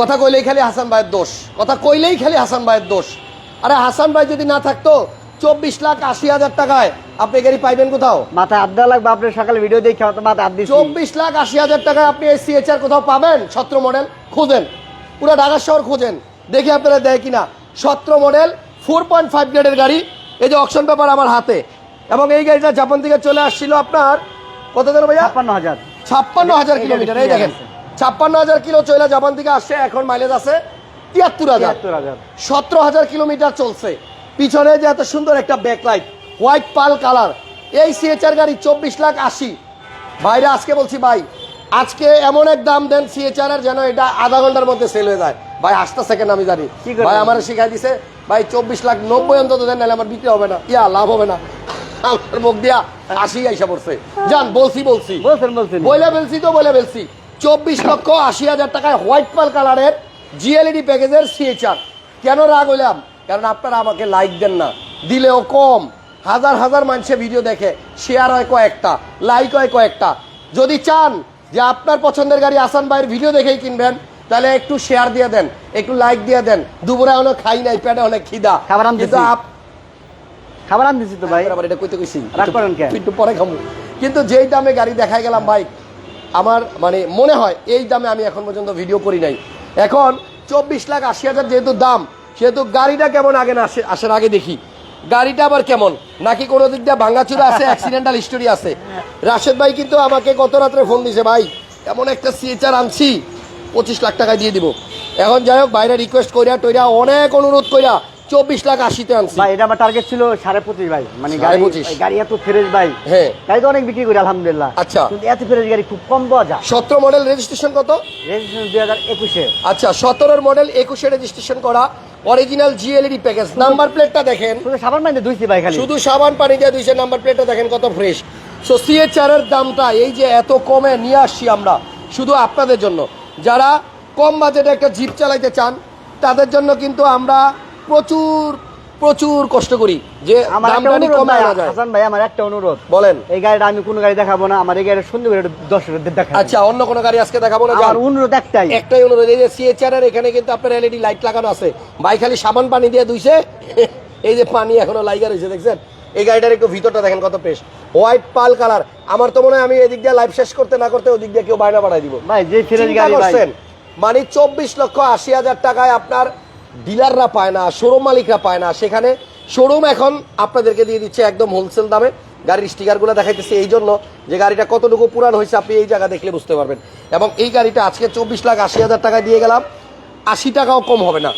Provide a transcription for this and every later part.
কথা কইলেই খালি হাসান ভাইয়ের দোষ। কথা কইলেই খালি হাসান ভাইয়ের দোষ। আরে হাসান ভাই যদি না থাকতো চব্বিশ লাখ আশি হাজার টাকায় আপনি গাড়ি পাইবেন কোথাও? মাথায় আড্ডা লাগবে আপনি সকালে ভিডিও দেখে মাথায় চব্বিশ লাখ আশি হাজার টাকায় আপনি এই সিএচআর কোথাও পাবেন? সত্র মডেল খুঁজেন। পুরো ঢাকা শহর খুঁজেন। দেখি আপনারা দেয় কিনা। সত্র মডেল ফোর পয়েন্ট ফাইভ গ্রেডের গাড়ি। এই যে অকশন পেপার আমার হাতে। এবং এই গাড়িটা জাপান থেকে চলে আসছিল আপনার কত দিন ভাইয়া? ছাপ্পান্ন হাজার। ছাপ্পান্ন হাজার কিলোমিটার। এই দেখেন। ছাপ্পান্ন হাজার কিলো চলে জাপান থেকে আসছে এখন মাইলেজ আছে তিয়াত্তর হাজার। সতেরো হাজার কিলোমিটার চলছে। পিছনে যে এত সুন্দর একটা ব্যাকলাইট হোয়াইট পাল কালার এই সিএচআর গাড়ি চব্বিশ লাখ আশি। ভাইরা আজকে বলছি ভাই আজকে এমন এক দাম দেন সিএচআর এর যেন এটা আধা ঘণ্টার মধ্যে সেল হয়ে যায়। ভাই আসতে সেকেন্ড আমি জানি। ভাই আমার শিখাই দিছে ভাই চব্বিশ লাখ নব্বই অন্তত দেন নাহলে আমার বিক্রি হবে না। ইয়া লাভ হবে না। আমার মুখ দিয়া আশি আইসা পড়ছে। যান বলছি বলছি। বলছেন বলছেন। বলে ফেলছি তো বলে ফেলছি। চব্বিশ লক্ষ আশি হাজার টাকায় হোয়াইট পাল কালারের জিএলইডি প্যাকেজের সিএচআর কেন রাগ হইলাম? কারণ আপনারা আমাকে লাইক দেন না। দিলেও কম। হাজার হাজার মানুষে ভিডিও দেখে শেয়ার হয় কয়েকটা লাইক হয় কয়েকটা। যদি চান যে আপনার পছন্দের গাড়ি আসান ভাইয়ের ভিডিও দেখেই কিনবেন তাহলে একটু শেয়ার দিয়ে দেন একটু লাইক দিয়ে দেন। দুপুরে অনেক খাই নাই পেটে হলে খিদা। খাবার আনতেছি। কিন্তু আপ- খাবার আন তো ভাই। আবার এটা কইতে কইছি। রাগ করেন কেন? একটু পরে খাব কিন্তু যেই দামে গাড়ি দেখাই গেলাম ভাই আমার মানে মনে হয় এই দামে আমি এখন পর্যন্ত ভিডিও করি নাই। এখন চব্বিশ লাখ আশি হাজার যেহেতু দাম, সেহেতু গাড়িটা কেমন আগে না আসে আসার আগে দেখি। গাড়িটা আবার কেমন? নাকি কোনো দিক দিয়ে ভাঙ্গাচুরা আছে অ্যাক্সিডেন্টাল হিস্টোরি আছে? রাশেদ ভাই কিন্তু আমাকে গত রাত্রে ফোন দিছে, ভাই, এমন একটা সিএচআর আনছি, পঁচিশ লাখ টাকা দিয়ে দিব। এখন যাই হোক বাইরে রিকোয়েস্ট করিয়া টইরা অনেক অনুরোধ করিয়া চব্বিশ লাখ আশিতে আনছি। ভাই এটা আমার টার্গেট ছিল সাড়ে পঁচিশ ভাই। মানে গাড়ি। গাড়ি এত ফ্রেশ ভাই। হ্যাঁ। গাড়ি তো অনেক বিক্রি করি আলহামদুলিল্লাহ। আচ্ছা। কিন্তু এত ফ্রেশ গাড়ি খুব কম পাওয়া যায়। সতেরো মডেল রেজিস্ট্রেশন কত? রেজিস্ট্রেশন দুই হাজার একুশে। আচ্ছা সতেরোর মডেল একুশে রেজিস্ট্রেশন করা অরিজিনাল জিএলইডি প্যাকেজ নাম্বার প্লেটটা দেখেন। শুধু সাবান মাইনে দুইছি ভাই খালি। শুধু সাবান পানি দিয়ে দুইশো নাম্বার প্লেটটা দেখেন কত ফ্রেশ সো সিএচআর এর দামটা এই যে এত কমে নিয়ে আসছি আমরা শুধু আপনাদের জন্য। যারা কম বাজেটে একটা জিপ চালাইতে চান তাদের জন্য কিন্তু আমরা প্রচুর প্রচুর কষ্ট করি যে আমার একটা অনুরোধ কমে ভাই, যায়। হাসান ভাই আমার একটা অনুরোধ। বলেন। এই গাড়িটা আমি কোনো গাড়ি দেখাবো না আমার এই গাড়িটা সুন্দর করে দশ দেখা আচ্ছা অন্য কোনো গাড়ি আজকে দেখাবো না আমার অনুরোধ একটাই। একটাই অনুরোধ এই যে সিএচআর এর এখানে কিন্তু আপনার এলইডি লাইট লাগানো আছে। ভাই খালি সাবান পানি দিয়ে ধুইছে এই যে পানি এখনও লাইগা রয়েছে দেখছেন? এই গাড়িটার একটু ভিতরটা দেখেন কত পেশ হোয়াইট পাল কালার আমার তো মনে হয় আমি এদিক দিয়ে লাইভ শেষ করতে না করতে ওদিক দিয়ে কেউ বায়না বাড়াই দিব। ভাই যে ফ্রেশ চিন্তা গাড়ি ভাই। মানে চব্বিশ লক্ষ আশি হাজার টাকায় আপনার ডিলাররা পায় না শোরুম মালিকরা পায় না। সেখানে শোরুম এখন আপনাদেরকে দিয়ে দিচ্ছে একদম হোলসেল দামে। গাড়ির স্টিকারগুলো দেখাইতেছে এই জন্য যে গাড়িটা কতটুকু পুরান হয়েছে আপনি এই জায়গা দেখলে বুঝতে পারবেন। এবং এই গাড়িটা আজকে চব্বিশ লাখ আশি হাজার টাকা দিয়ে গেলাম। আশি টাকাও কম হবে না।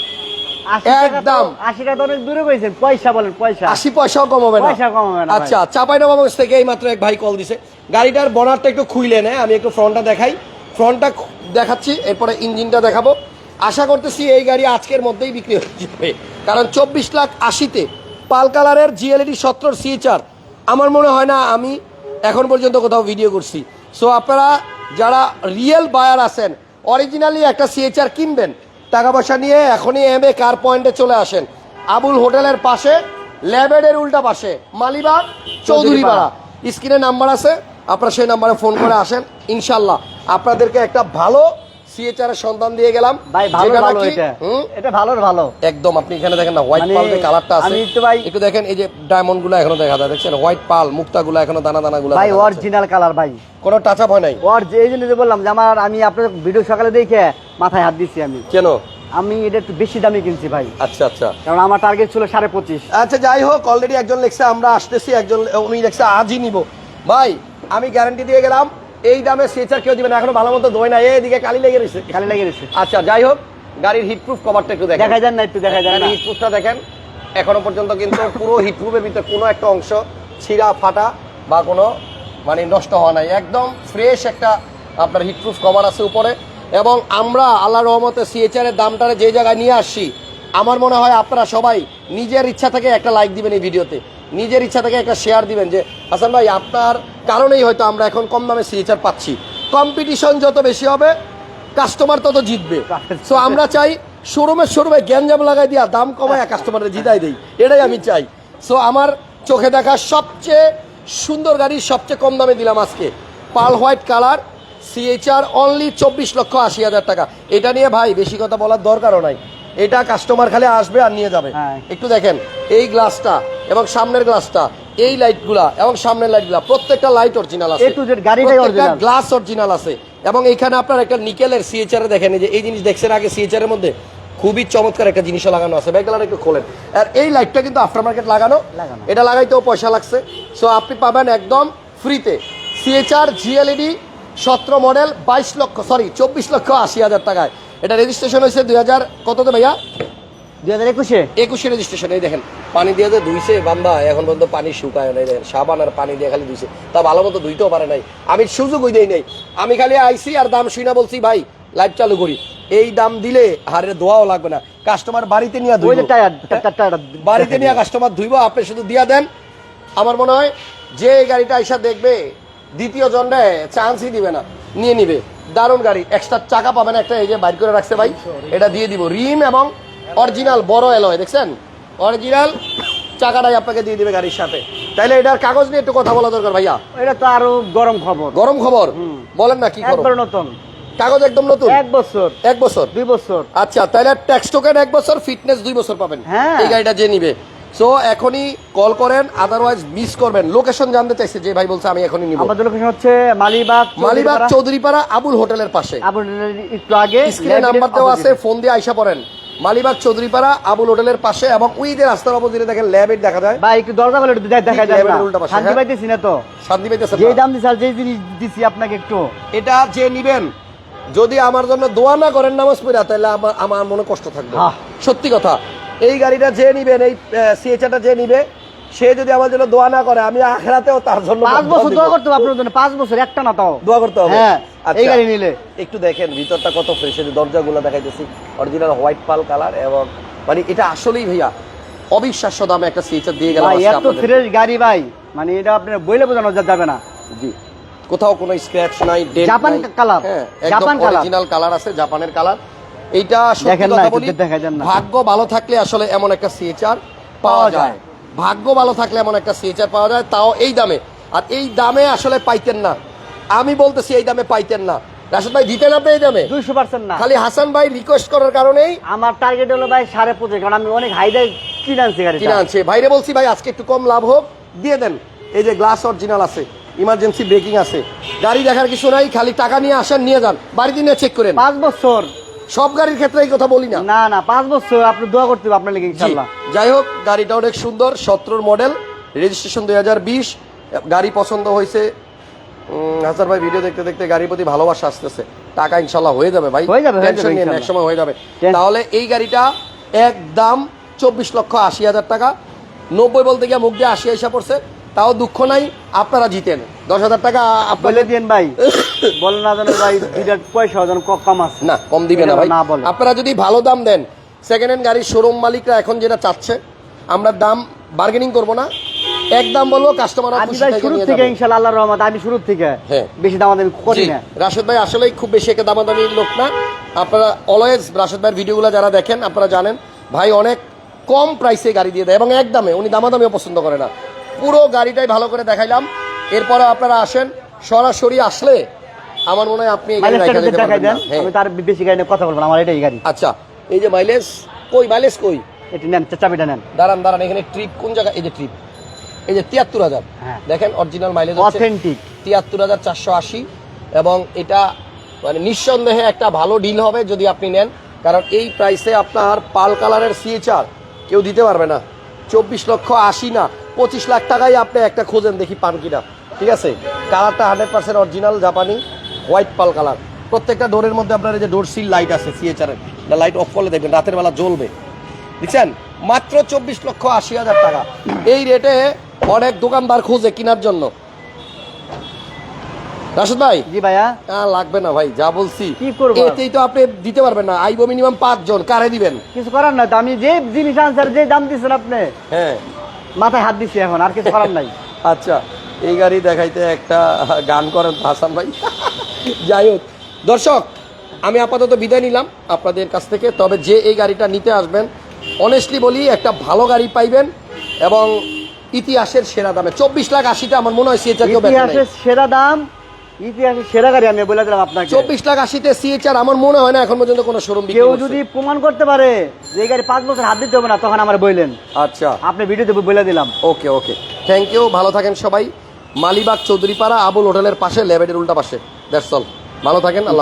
একদম। আশি টাকা অনেক দূরে পয়সা বলেন পয়সা। আশি পয়সাও কম হবে না। পয়সা কম হবে না আচ্ছা চাপাইনবাবগঞ্জ থেকে এই মাত্র এক ভাই কল দিছে। গাড়িটার বনারটা একটু খুইলে নেয় আমি একটু ফ্রন্টটা দেখাই। ফ্রন্টটা দেখাচ্ছি এরপরে ইঞ্জিনটা দেখাবো। আশা করতেছি এই গাড়ি আজকের মধ্যেই বিক্রি হয়ে যাবে। কারণ চব্বিশ লাখ আশিতে পাল কালারের জিএলইডি সত্তর সিএচআর আমার মনে হয় না আমি এখন পর্যন্ত কোথাও ভিডিও করছি। সো আপনারা যারা রিয়েল বায়ার আছেন অরিজিনালি একটা সিএচআর কিনবেন টাকা পয়সা নিয়ে এখনই এম এ কার পয়েন্টে চলে আসেন। আবুল হোটেলের পাশে ল্যাবেডের উল্টা পাশে মালিবাগ চৌধুরীপাড়া। স্ক্রিনে নাম্বার আছে আপনারা সেই নাম্বারে ফোন করে আসেন ইনশাল্লাহ। আপনাদেরকে একটা ভালো সিএচআর এর সন্ধান দিয়ে গেলাম। ভাই ভালো ভালো এটা। হুম? এটা ভালোর ভালো। একদম আপনি এখানে দেখেন না হোয়াইট মানে কালারটা আছে। আমি তো ভাই- একটু দেখেন এই যে ডায়মন্ডগুলো এখনও দেখা যায় দেখছেন? হোয়াইট পাল মুক্তাগুলো এখনও দানা দানা গুলো ভাই অরিজিনাল কালার ভাই। কোনো টাচ আপ হয় নাই? ওর যে এই জন্য বললাম যে আমার আমি আপনার ভিডিও সকালে দেখে মাথায় হাত দিচ্ছি আমি। কেন? আমি এটা একটু বেশি দামে কিনছি ভাই। আচ্ছা আচ্ছা। কারণ আমার টার্গেট ছিল সাড়ে পঁচিশ। আচ্ছা যাই হোক অলরেডি একজন লেখছে আমরা আসতেছি একজন উনি লেখছে আজই নিব। ভাই আমি গ্যারান্টি দিয়ে গেলাম এই দামে সেচার কেউ দিবে না এখনও ভালো মতো দই না এইদিকে কালি লেগে রয়েছে। খালি লেগে গেছে আচ্ছা যাই হোক গাড়ির হিটপ্রুফ কভারটা একটু দেখাই যান না একটু দেখাই যান হিটপ্রুফটা দেখেন। এখনও পর্যন্ত কিন্তু পুরো হিটপ্রুফের ভিতরে কোনো একটা অংশ ছিঁড়া ফাটা বা কোনো মানে নষ্ট হওয়া নাই। একদম ফ্রেশ একটা আপনার হিটপ্রুফ কভার আছে উপরে। এবং আমরা আল্লাহ রহমতে সিএচআর এর দামটারে যে জায়গায় নিয়ে আসছি আমার মনে হয় আপনারা সবাই নিজের ইচ্ছা থেকে একটা লাইক দিবেন এই ভিডিওতে। নিজের ইচ্ছা থেকে একটা শেয়ার দিবেন যে হাসান ভাই আপনার কারণেই হয়তো আমরা এখন কম দামে সিএচআর পাচ্ছি। কম্পিটিশন যত বেশি হবে কাস্টমার তত জিতবে। সো আমরা চাই শোরুমে শোরুমে গ্যাঞ্জাম লাগাই দিয়া দাম কমায় কাস্টমারের জিতাই দেই। এটাই আমি চাই। সো আমার চোখে দেখা সবচেয়ে সুন্দর গাড়ি সবচেয়ে কম দামে দিলাম আজকে। Pearl white colour CHR only চব্বিশ লক্ষ আশি হাজার টাকা। এটা নিয়ে ভাই বেশি কথা বলার দরকারও নাই। এটা কাস্টমার খালি আসবে আর নিয়ে যাবে। হ্যাঁ। একটু দেখেন এই গ্লাসটা এবং সামনের গ্লাসটা এই লাইটগুলা এবং সামনের লাইটগুলা প্রত্যেকটা লাইট অরিজিনাল আছে। Original। গ্লাস অরিজিনাল আছে। এবং এখানে আপনার একটা নিকেলের সিএচআর দেখেন যে এই জিনিস দেখছেন আগে সিএচআর এর মধ্যে? খুবই চমৎকার একটা জিনিস লাগানো আছে। ব্যাকগ্রাউন্ড একটু খোলেন। আর এই লাইটটা কিন্তু আফটার মার্কেট লাগানো। লাগানো। এটা লাগাইতেও পয়সা লাগছে। সো আপনি পাবেন একদম ফ্রিতে সিএচআর জিএলইডি সতেরো মডেল বাইশ লক্ষ সরি চব্বিশ লক্ষ আশি হাজার টাকায়। এটা রেজিস্ট্রেশন হয়েছে দুই হাজার কততে ভাইয়া? দুই হাজার একুশে। একুশে রেজিস্ট্রেশন এই দেখেন। পানি দিয়ে যে ধুইছে বাম্বা এখন পর্যন্ত পানি শুকায় নাই দেখেন সাবান আর পানি দিয়ে খালি ধুইছে। তা ভালো মতো ধুইতেও পারে নাই। আমি সুযোগই দেই নাই। আমি খালি আইসি আর দাম শুই না বলছি ভাই লাইট চালু করি। এই দাম দিলে হারের দোয়াও লাগবে না। কাস্টমার বাড়িতে নিয়ে ধুইব। যে টায়ার টায়ার বাড়িতে নিয়ে কাস্টমার ধুইব আপনি শুধু দিয়া দেন। আমার মনে হয় যে এই গাড়িটা আইসা দেখবে দ্বিতীয় জন্ডে চান্সই দিবে না। নিয়ে নিবে। দারুণ গাড়ি। এক্সট্রা চাকা পাবেন একটা এই যে বাইর করে রাখছে ভাই। এটা দিয়ে দিব। রিম এবং অরিজিনাল বড় এলয় দেখছেন? অরিজিনাল চাকাটাই আপনাকে দিয়ে দিবে গাড়ির সাথে। তাইলে এটার কাগজ নিয়ে একটু কথা বলা দরকার ভাইয়া। এটা তো আরও গরম খবর। গরম খবর? বলেন না কি একবার নতুন। কাগজ একদম নতুন? এক বছর। এক বছর? দুই বছর। আচ্ছা তাহলে ট্যাক্স টোকেন এক বছর ফিটনেস দুই বছর পাবেন। হ্যাঁ। এই গাড়িটা যে নিবে। সো এখনই কল করেন আদারওয়াইজ মিস করবেন। লোকেশন জানতে চাইছে যে ভাই বলছে আমি এখনই নিব। আমাদের লোকেশন হচ্ছে মালিবাগ মালিবাগ চৌধুরীপাড়া। আবুল হোটেলের পাশে। আপনার একটু আগে স্ক্রিনে নাম্বার দেওয়া আছে ফোন দিয়ে আইসা পড়েন। মালিবাগ চৌধুরীপাড়া আবুল হোটেলের পাশে এবং উইদের রাস্তার অপোজিটে দেখেন ল্যাবেট দেখা যায়। ভাই একটু দরজা খুলে দেখা যায় না। শান্তি হ্যাঁ? পাইতেছি না তো। শান্তি পাইতেছি যে দাম দিছি যে জিনিস দিছি আপনাকে একটু। এটা যে নিবেন যদি আমার জন্য দোয়া না করেন নামাজ পড়া তাহলে আমার আমার মনে কষ্ট থাকবে। সত্যি কথা এই গাড়িটা যে নিবেন এই সিএচআরটা যে নিবে সে যদি আমার জন্য দোয়া না করে আমি আখেরাতেও তার জন্য পাঁচ বছর দোয়া করতে হবে আপনার জন্য পাঁচ বছর একটা না তাও। দোয়া করতে হবে। হ্যাঁ আচ্ছা। এই গাড়ি নিলে। একটু দেখেন ভিতরটা কত ফ্রেশ এই দরজাগুলো দেখাইতেছি অরিজিনাল হোয়াইট পাল কালার এবং মানে এটা আসলেই ভাইয়া অবিশ্বাস্য দামে একটা সিএচআর দিয়ে গেলাম ভাই এত ফ্রেশ গাড়ি ভাই মানে এটা আপনার বইলে বোঝানো যাবে না। জি। কোথাও কোনো স্ক্র্যাচ নাই ডেন্ট জাপান কালার। হ্যাঁ জাপান কালার। অরিজিনাল কালার আছে জাপানের কালার এইটা সত্যি কথা বলি। ভাগ্য ভালো থাকলে আসলে এমন একটা সিএচআর পাওয়া যায়। ভাগ্য ভালো থাকলে এমন একটা সিএচআর পাওয়া যায় তাও এই দামে। আর এই দামে আসলে পাইতেন না। আমি বলতেছি এই দামে পাইতেন না। রাশেদ ভাই দিতেন আপনি এই দামে? দুইশো পার্সেন্ট না। খালি হাসান ভাই রিকোয়েস্ট করার কারণেই? আমার টার্গেট হলো ভাই সাড়ে পঁচিশ কারণ আমি অনেক হাই দাই কিনে আনছি কিনে আনছে। ভাইরে বলছি ভাই আজকে একটু কম লাভ হোক দিয়ে দেন। এই যে গ্লাস অরিজিনাল আছে ইমার্জেন্সি ব্রেকিং আছে। গাড়ি দেখার কিছু নাই খালি টাকা নিয়ে আসেন নিয়ে যান। বাড়িতে নিয়ে চেক করেন। পাঁচ বছর। সব গাড়ির ক্ষেত্রে এই কথা বলি না। না না পাঁচ বছর আপনি দোয়া করতে হবে আপনার লেগে ইনশাল্লাহ যাই হোক গাড়িটা অনেক সুন্দর সতেরোর মডেল রেজিস্ট্রেশন দুই হাজার বিশ গাড়ি পছন্দ হয়েছে। হাসান ভাই ভিডিও দেখতে দেখতে গাড়ির প্রতি ভালোবাসা আসতেছে। টাকা ইনশাল্লাহ হয়ে যাবে ভাই হয়ে যাবে, টেনশন নিয়ে এক সময় হয়ে যাবে। তাহলে এই গাড়িটা একদম চব্বিশ লক্ষ আশি হাজার টাকা নব্বই বলতে গিয়ে মুখ দিয়ে আশি এসে পড়ছে তাও দুঃখ নাই আপনারা জিতেন। দশ হাজার টাকা বলে দিন ভাই। বলে না জানো ভাই দুইটার পয়সা যেন কম আছে। না কম দিবে না ভাই। আপনারা যদি ভালো দাম দেন সেকেন্ড হ্যান্ড গাড়ির শোরুম মালিকরা এখন যেটা চাচ্ছে আমরা দাম বার্গেনিং করব না। এক দাম বলব কাস্টমার আমি ভাই শুরু থেকে ইনশাল্লাহ আল্লাহর রহমত আমি শুরু থেকে। বেশি করি না। রাশেদ ভাই আসলেই খুব বেশি একটা দামাদামি লোক না। আপনারা অলওয়েজ রাশেদ ভাইয়ের ভিডিওগুলো যারা দেখেন আপনারা জানেন ভাই অনেক কম প্রাইসে গাড়ি দিয়ে দেয় এবং এক দামে উনি দামাদামিও পছন্দ করে না। পুরো গাড়িটাই ভালো করে দেখাইলাম। এরপরে আপনারা আসেন সরাসরি আসলে আমার মনে হয় আপনি হ্যাঁ। আমি তার বেশি গাড়ি কথা বলব আমার এটাই গাড়ি। আচ্ছা এই যে মাইলেজ কই মাইলেজ কই? এটি নেন চাবিটা নেন। দাঁড়ান দাঁড়ান এখানে ট্রিপ কোন জায়গায় এই যে ট্রিপ এই যে তিয়াত্তর হাজার। হ্যাঁ। দেখেন অরিজিনাল মাইলেজ অথেন্টিক তিয়াত্তর হাজার চারশো আশি এবং এটা মানে নিঃসন্দেহে একটা ভালো ডিল হবে যদি আপনি নেন। কারণ এই প্রাইসে আপনার পাল কালারের সিএচআর কেউ দিতে পারবে না। চব্বিশ লক্ষ আশি না পঁচিশ লাখ টাকায় আপনি একটা খোঁজেন দেখি পান কিনা। ঠিক আছে? কালারটা হান্ড্রেড পার্সেন্ট অরিজিনাল জাপানি। White pearl colour. প্রত্যেকটা ডোরের মধ্যে আপনার এই যে ডোর সিল লাইট আছে সিএচআর এর। লাইট অফ করলে দেখবেন রাতের বেলা জ্বলবে। বুঝছেন মাত্র চব্বিশ লক্ষ আশি হাজার টাকা। এই রেটে অনেক দোকানদার খুঁজে কেনার জন্য। রাশেদ ভাই? জি ভাইয়া। লাগবে না ভাই যা বলছি। কি করব? এতেই তো আপনি দিতে পারবেন না। আইবো মিনিমাম পাঁচজন কারে দিবেন? কিছু করার নাই আমি যে জিনিস আনসার যে দাম দিচ্ছেন আপনি। হ্যাঁ। মাথায় হাত দিচ্ছি এখন আর কিছু করার নাই। আচ্ছা এই গাড়ি দেখাইতে একটা গান করেন হাসান ভাই। যাই হোক দর্শক আমি আপাতত বিদায় নিলাম আপনাদের কাছ থেকে। তবে যে এই গাড়িটা নিতে আসবেন অনেস্টলি বলি একটা ভালো গাড়ি পাইবেন এবং ইতিহাসের সেরা দামে চব্বিশ লাখ আশিটা আমার মনে হয় সিএচআর কেউ ইতিহাসের সেরা দাম ইতিহাসের সেরা গাড়ি আমি বলে দিলাম আপনাকে। চব্বিশ লাখ আশিতে সিএচআর আমার মনে হয় না এখন পর্যন্ত কোনো শোরুম কেউ যদি প্রমাণ করতে পারে যে গাড়ি পাঁচ বছর হাত দিতে হবে না তখন আমার বললেন আচ্ছা। আপনি ভিডিওতে বলে দিলাম। ওকে ওকে থ্যাংক ইউ ভালো থাকেন সবাই। মালিবাগ চৌধুরীপাড়া আবুল হোটেলের পাশে লেবেডের উল্টা পাশে। দ্যাটস অল ভালো থাকেন আল্লাহ